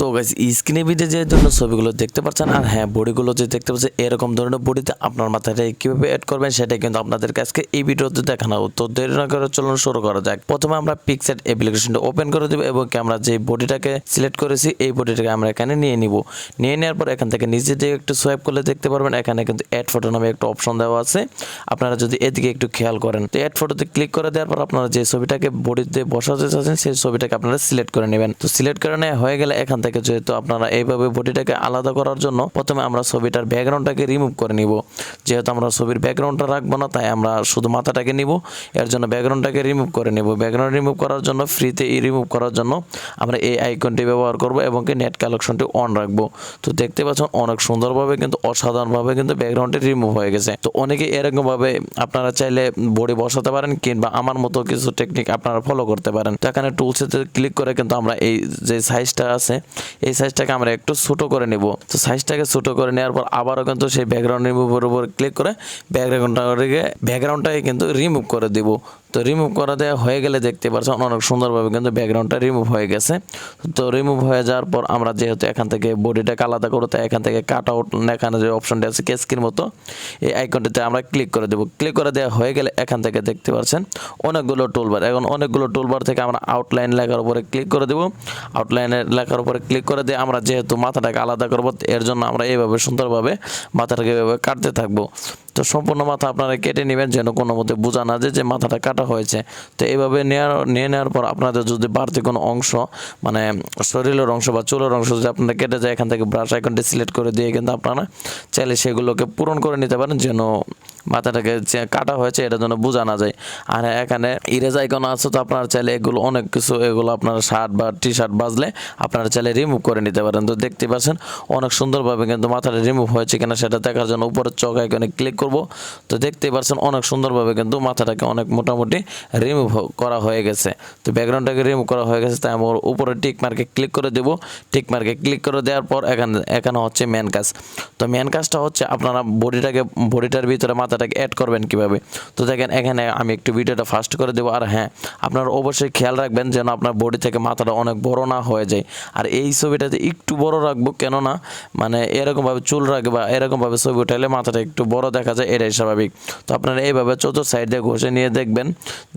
তো গাইজ স্ক্রিনে ভিডিও যে ধরনের ছবিগুলো দেখতে পাচ্ছেন, আর হ্যাঁ বডিগুলো যে দেখতে পাচ্ছেন, এরকম ধরনের বডিতে আপনার মাথায় কীভাবে অ্যাড করবেন সেটাই কিন্তু আপনাদেরকে আজকে এই ভিডিওতে দেখানো। তো দেরি না করে চলুন শুরু করা যাক। প্রথমে আমরা পিকসেট অ্যাপ্লিকেশনটা ওপেন করে দেবো এবং আমরা যে বডিটাকে সিলেক্ট করেছি, এই বডিটাকে আমরা এখানে নিয়ে নিব। নিয়ে নেওয়ার পর এখান থেকে নিচে দিকে একটু সোয়াইপ করলে দেখতে পারবেন, এখানে কিন্তু অ্যাড ফটো নামে একটা অপশন দেওয়া আছে। আপনারা যদি এদিকে একটু খেয়াল করেন, তো অ্যাড ফটোতে ক্লিক করে দেওয়ার পর আপনারা যে ছবিটাকে বডিতে বসাতে চাচ্ছেন, সেই ছবিটাকে আপনারা সিলেক্ট করে নেবেন। তো সিলেক্ট করে নেওয়া হয়ে গেলে এখান থেকে যেহেতু আপনারা এইভাবে বডিটাকে আলাদা করার জন্য প্রথমে আমরা ছবিটার ব্যাকগ্রাউন্ডটাকে রিমুভ করে নিব। যেহেতু আমরা ছবির ব্যাকগ্রাউন্ডটা রাখব না, তাই আমরা শুধু মাথাটাকে নিব। এর জন্য ব্যাকগ্রাউন্ডটাকে রিমুভ করে নিব। ব্যাকগ্রাউন্ড রিমুভ করার জন্য ফ্রিতে এই রিমুভ করার জন্য আমরা এই আইকনটি ব্যবহার করব এবং কি নেট কালেকশনটি অন রাখব। তো দেখতে পাচ্ছেন অনেক সুন্দরভাবে কিন্তু, অসাধারণভাবে কিন্তু ব্যাকগ্রাউন্ডটি রিমুভ হয়ে গেছে। তো অনেকে এরকমভাবে আপনারা চাইলে বডি বসাতে পারেন কিংবা আমার মতো কিছু টেকনিক আপনারা ফলো করতে পারেন। তো এখানে টুলসেতে ক্লিক করে কিন্তু আমরা এই যে সাইজটা আছে এই সাইজটাকে আমরা একটু ছোটো করে নেব। তো সাইজটাকে ছোটো করে নেওয়ার পর আবারও কিন্তু সেই ব্যাকগ্রাউন্ড রিমুভের উপর ক্লিক করে ব্যাকগ্রাউন্ডটাকে ব্যাকগ্রাউন্ডটাকে কিন্তু রিমুভ করে দিব। তো রিমুভ করা দেওয়া হয়ে গেলে দেখতে পাচ্ছেন অনেক সুন্দরভাবে কিন্তু ব্যাকগ্রাউন্ডটা রিমুভ হয়ে গেছে। তো রিমুভ হয়ে যাওয়ার পর আমরা যেহেতু এখান থেকে বডিটাকে আলাদা করব, তাই এখান থেকে কাট আউট এখানে যে অপশনটা আছে কেসকির মতো, এই আইকনটিতে আমরা ক্লিক করে দেবো। ক্লিক করে দেওয়া হয়ে গেলে এখান থেকে দেখতে পাচ্ছেন অনেকগুলো টুলবার এখন অনেকগুলো টুলবার থেকে আমরা আউটলাইন লেখার উপরে ক্লিক করে দেবো। আউটলাইনের লেখার উপরে ক্লিক করে দিয়ে আমরা যেহেতু মাথাটাকে আলাদা করব, এর জন্য আমরা এইভাবে সুন্দরভাবে মাথাটাকে এভাবে কাটতে থাকব। তো সম্পূর্ণ মাথা আপনারা কেটে নেবেন যেন কোনো মতে বোঝা না যে মাথাটা কাটা হয়েছে। তো এইভাবে নেওয়ার নিয়ে নেওয়ার পর আপনাদের যদি বাড়তি কোনো অংশ মানে শরীরের অংশ বা চুলের অংশ যদি আপনারা কেটে যায়, এখান থেকে ব্রাশ আইকনটি সিলেক্ট করে দিয়ে কিন্তু আপনারা চাইলে সেগুলোকে পূরণ করে নিতে পারেন যেন মাথাটাকে কাটা হয়েছে, এটা যেন বোঝা না যায়। আর এখানে ইরেজ আইকন আছে, তো আপনারা চাইলে এগুলো অনেক কিছু, এগুলো আপনার শার্ট বা টি শার্ট বাজলে আপনারা চাইলে রিমুভ করে নিতে পারেন। তো দেখতে পাচ্ছেন, অনেক সুন্দরভাবে কিন্তু মাথাটা রিমুভ হয়েছে কিনা সেটা দেখার জন্য উপরের চক আইকনে ক্লিক করব। তো দেখতেই পাচ্ছেন, অনেক সুন্দরভাবে কিন্তু মাথাটাকে অনেক মোটামুটি রিমুভ করা হয়ে গেছে। তো ব্যাকগ্রাউন্ডটাকে রিমুভ করা হয়ে গেছে, তাই আমার উপরে টিক মার্কে ক্লিক করে দেবো। টিক মার্কে ক্লিক করে দেওয়ার পর এখানে এখানে হচ্ছে মেন কাজ। তো মেন কাজটা হচ্ছে আপনারা বডিটাকে বডিটার ভিতরে মাথাটাকে অ্যাড করবেন কীভাবে? তো দেখেন, এখানে আমি একটু ভিডিওটা ফাস্ট করে দেবো। আর হ্যাঁ আপনারা অবশ্যই খেয়াল রাখবেন যেন আপনার বডি থেকে মাথাটা অনেক বড় না হয়ে যায়। আর এই ছবিটাতে একটু বড় রাখব কেননা মানে এরকমভাবে চুল রাখবে বা এরকমভাবে ছবি উঠাইলে মাথাটা একটু বড় দেখা যায়, এটাই স্বাভাবিক। তো আপনারা এইভাবে চতুর্থ সাইড দিয়ে ঘষে নিয়ে দেখবেন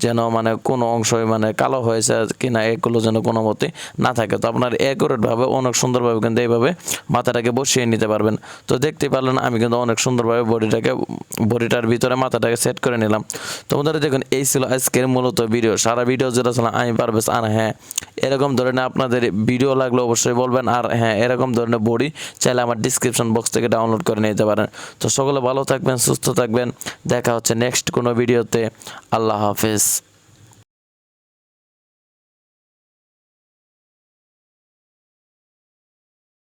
যেন মানে কোনো অংশই মানে কালো হয়েছে কিনা, এগুলো যেন কোনো মতে না থাকে। তো আপনার অ্যাকুরেটভাবে অনেক সুন্দরভাবে কিন্তু এইভাবে মাথাটাকে বসিয়ে নিতে পারবেন। তো দেখতে পারলেন, আমি কিন্তু অনেক সুন্দরভাবে বডিটাকে বডিটার ভিতরে মাথাটাকে সেট করে নিলাম। তো বন্ধুরা দেখুন এই ছিল আজকের মূলত ভিডিও। সারা ভিডিও যেটা ছিল আমি পারবেস আর হ্যাঁ এরকম ধরনের আপনাদের ভিডিও লাগলে অবশ্যই বলবেন, আর হ্যাঁ এরকম ধরনের বডি চাইলে আমার ডিসক্রিপশন বক্স থেকে ডাউনলোড করে নিতে পারেন। তো সকলে ভালো থাকবেন, সুস্থ থাকবেন, দেখা হচ্ছে নেক্সট কোনো ভিডিওতে। আল্লাহ হাফেজ।